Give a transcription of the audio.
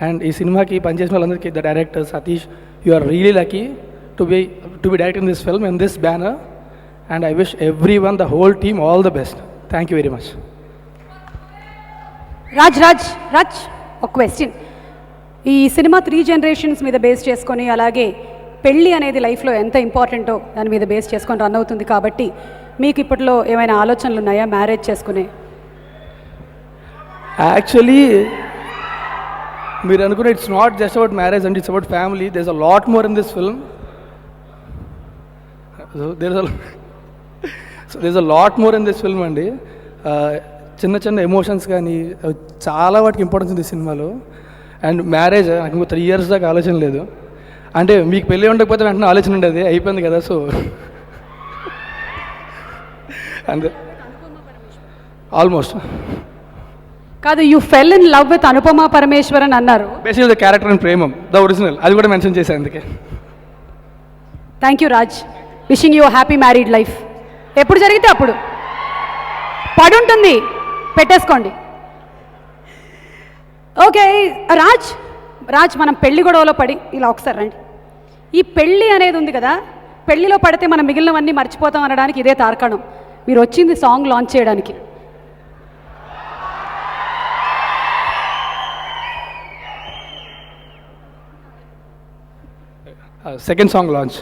And ఈ సినిమాకి పనిచేసిన వాళ్ళందరికీ the director Satish you are really lucky to be to be directing this film in this banner and I wish everyone the whole team all the best thank you very much Raj Raj Raj ఒక question ఈ సినిమా three generations మీద base చేసుకొని అలాగే పెళ్ళి అనేది లైఫ్లో ఎంత ఇంపార్టెంటో దాని మీద బేస్ చేసుకొని రన్ అవుతుంది కాబట్టి మీకు ఇప్పట్లో ఏమైనా ఆలోచనలు ఉన్నాయా? మ్యారేజ్ చేసుకునే? యాక్చువల్లీ మీరు అనుకున్న it's not just about marriage and it's about family there a lot more in this film there so there a lot more in this film అండి. చిన్న చిన్న ఎమోషన్స్ కానీ చాలా వాటికి ఇంపార్టెన్స్ ఉంది సినిమాలో. అండ్ మ్యారేజ్ నాకు ఇంకో త్రీ ఇయర్స్ దాకా ఆలోచన లేదు. అంటే మీకు పెళ్ళి ఉండకపోతే వెంటనే ఆలోచన ఉండేది అయిపోయింది కదా సో. అండ్ ఆల్మోస్ట్ కాదు you fell in love with Anupama Parameswaran అన్నారు. Basic the character and Premam the original అది కూడా మెన్షన్ చేశాను అందుకే. Thank you Raj wishing you happy married life ఎప్పుడు జరిగితే అప్పుడు. పడుంటుంది. పెట్టేసుకోండి. ఓకే రాజ్ రాజ్ మనం పెళ్ళి గొడవలో పడి ఇలా ఒకసారి రండి. ఈ పెళ్ళి అనేది ఉంది కదా పెళ్ళిలో పడితే మనం మిగిలినవన్నీ మర్చిపోతాం అనడానికి ఇదే తార్కాణం. మీరు వచ్చింది సాంగ్ లాంచ్ చేయడానికి. Second song launch